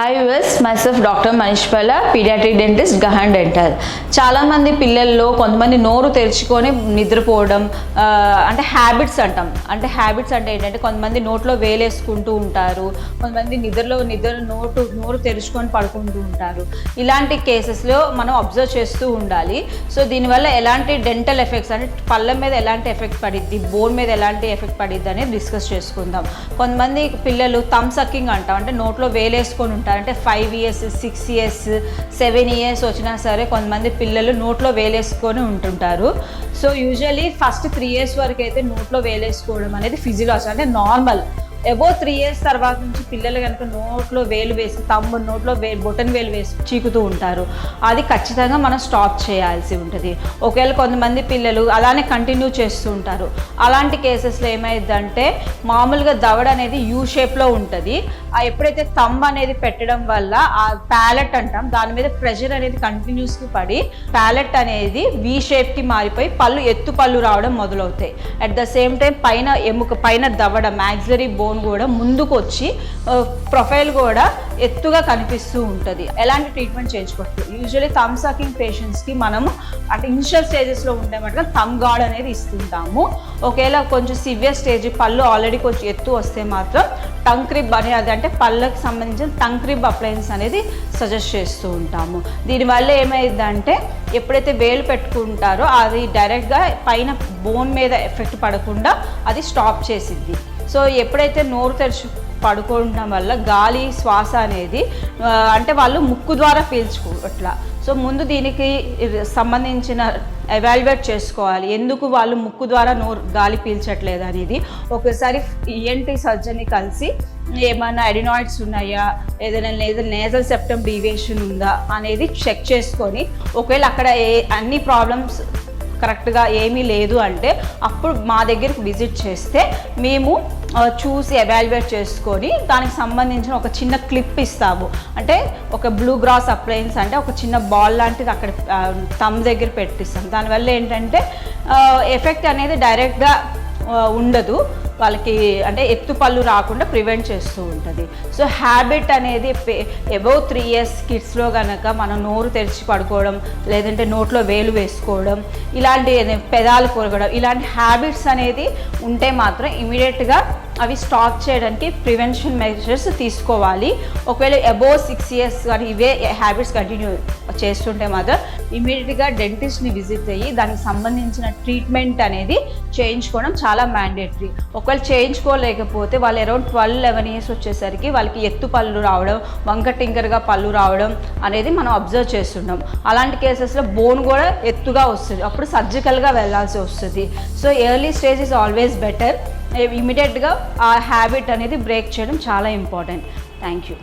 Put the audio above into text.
Hi US myself doctor Manish Palla paediatric dentist Gahan dental చాలామంది పిల్లల్లో కొంతమంది నోరు తెరుచుకొని నిద్రపోవడం అంటే హ్యాబిట్స్ అంటాం. అంటే హ్యాబిట్స్ అంటే ఏంటంటే కొంతమంది నోట్లో వేలేసుకుంటూ ఉంటారు కొంతమంది నిద్రలో నిద్ర నోటు నోరు తెరుచుకొని పడుకుంటూ ఉంటారు. ఇలాంటి కేసెస్లో మనం అబ్జర్వ్ చేస్తూ ఉండాలి. సో దీనివల్ల ఎలాంటి డెంటల్ ఎఫెక్ట్స్ అంటే పళ్ళ మీద ఎలాంటి ఎఫెక్ట్ పడిద్ది బోన్ మీద ఎలాంటి ఎఫెక్ట్ పడిద్ది అనేది డిస్కస్ చేసుకుందాం. కొంతమంది పిల్లలు థమ్ సక్కింగ్ అంటాం అంటే నోట్లో వేలేసుకొని ఉంటారు. అంటే five years six years seven years వచ్చినా సరే కొంతమంది పిల్లలు నోట్లో వేలేసుకొని ఉంటుంటారు. So usually first three years వరకు అయితే నోట్లో వేలేసుకోవడం అనేది ఫిజియలాజీ అంటే నార్మల్ ఎబో త్రీ ఇయర్స్ తర్వాత నుంచి పిల్లలు కనుక నోట్లో వేలు వేసి తమ్ము నోట్లో వే బొటన్ వేలు వేసి చీకుతూ ఉంటారు. అది ఖచ్చితంగా మనం స్టాప్ చేయాల్సి ఉంటుంది. ఒకవేళ కొంతమంది పిల్లలు అలానే కంటిన్యూ చేస్తూ ఉంటారు. అలాంటి కేసెస్లో ఏమైందంటే మామూలుగా దవడ అనేది యూ షేప్లో ఉంటుంది. ఆ ఎప్పుడైతే తమ్ అనేది పెట్టడం వల్ల ఆ ప్యాలెట్ అంటాం దాని మీద ప్రెషర్ అనేది కంటిన్యూస్గా పడి ప్యాలెట్ అనేది వి షేప్కి మారిపోయి పళ్ళు ఎత్తు పళ్ళు రావడం మొదలవుతాయి. అట్ ద సేమ్ టైం పైన ఎముక పైన దవడ మ్యాక్సిలరీ బోన్ కూడా ముందుకు వచ్చి ప్రొఫైల్ కూడా ఎత్తుగా కనిపిస్తూ ఉంటుంది. ఎలాంటి ట్రీట్మెంట్ చేయించుకోవచ్చు యూజువల్లీ థమ్ సకింగ్ పేషెంట్స్కి మనము అంటే ఇనిషియల్ స్టేజెస్లో ఉండే మటుగా థమ్ గార్డ్ అనేది ఇస్తుంటాము. ఒకవేళ కొంచెం సివియర్ స్టేజ్ పళ్ళు ఆల్రెడీ కొంచెం ఎత్తు వస్తే మాత్రం టంగ్ క్రిబ్ అనేది అంటే పళ్ళకి సంబంధించిన టంగ్ క్రిబ్ అప్లయన్స్ అనేది సజెస్ట్ చేస్తూ ఉంటాము. దీనివల్ల ఏమైందంటే ఎప్పుడైతే వేలు పెట్టుకుంటారో అది డైరెక్ట్గా పైన బోన్ మీద ఎఫెక్ట్ పడకుండా అది స్టాప్ చేసిద్ది. సో ఎప్పుడైతే నోరు తెరిచి పడుకోవడం వల్ల గాలి శ్వాస అనేది అంటే వాళ్ళు ముక్కు ద్వారా పీల్చుకోవట్లా సో ముందు దీనికి సంబంధించిన ఎవాల్యుయేట్ చేసుకోవాలి. ఎందుకు వాళ్ళు ముక్కు ద్వారా నోరు గాలి పీల్చట్లేదు అనేది. ఒకసారి ఈఎన్టీ సర్జన్ని కలిసి ఏమైనా అడినాయిడ్స్ ఉన్నాయా? ఏదైనా లేదా నేజల్ సెప్టమ్ డీవియేషన్ ఉందా? అనేది చెక్ చేసుకొని ఒకవేళ అక్కడ ఏ అన్ని ప్రాబ్లమ్స్ కరెక్ట్గా ఏమీ లేదు అంటే అప్పుడు మా దగ్గరకు విజిట్ చేస్తే మేము చూసి ఎవాల్యుయేట్ చేసుకొని దానికి సంబంధించిన ఒక చిన్న క్లిప్ ఇస్తాము. అంటే ఒక బ్లూ గ్రాస్ అప్లయన్స్ అంటే ఒక చిన్న బాల్ లాంటిది అక్కడ తమ్ దగ్గర పెట్టిస్తాం. దానివల్ల ఏంటంటే ఎఫెక్ట్ అనేది డైరెక్ట్గా ఉండదు. వాళ్ళకి అంటే ఎత్తు పళ్ళు రాకుండా ప్రివెంట్ చేస్తూ ఉంటుంది. సో హ్యాబిట్ అనేది అబౌవ్ త్రీ ఇయర్స్ కిడ్స్లో కనుక మనం నోరు తెరిచి పడుకోవడం లేదంటే నోట్లో వేలు వేసుకోవడం ఇలాంటి పెదాలు కొరగడం ఇలాంటి హ్యాబిట్స్ అనేది ఉంటే మాత్రం ఇమీడియట్గా అవి స్టాప్ చేయడానికి ప్రివెన్షన్ మెజర్స్ తీసుకోవాలి. ఒకవేళ అబోవ్ సిక్స్ ఇయర్స్ కానీ ఇవే హ్యాబిట్స్ కంటిన్యూ చేస్తుంటే మాత్రం ఇమీడియట్గా డెంటిస్ట్ని విజిట్ అయ్యి దానికి సంబంధించిన ట్రీట్మెంట్ అనేది చేయించుకోవడం చాలా మ్యాండేటరీ ఒకవేళ చేయించుకోలేకపోతే వాళ్ళు అరౌండ్ ట్వెల్వ్ లెవెన్ ఇయర్స్ వచ్చేసరికి వాళ్ళకి ఎత్తు పళ్ళు రావడం వంక టింకర్గా పళ్ళు రావడం అనేది మనం అబ్జర్వ్ చేస్తున్నాం అలాంటి కేసెస్లో బోన్ కూడా ఎత్తుగా వస్తుంది. అప్పుడు సర్జికల్గా వెళ్ళాల్సి వస్తుంది. So early stage is always better ఇమీడియట్గా ఆ హ్యాబిట్ అనేది బ్రేక్ చేయడం చాలా ఇంపార్టెంట్ థ్యాంక్ యూ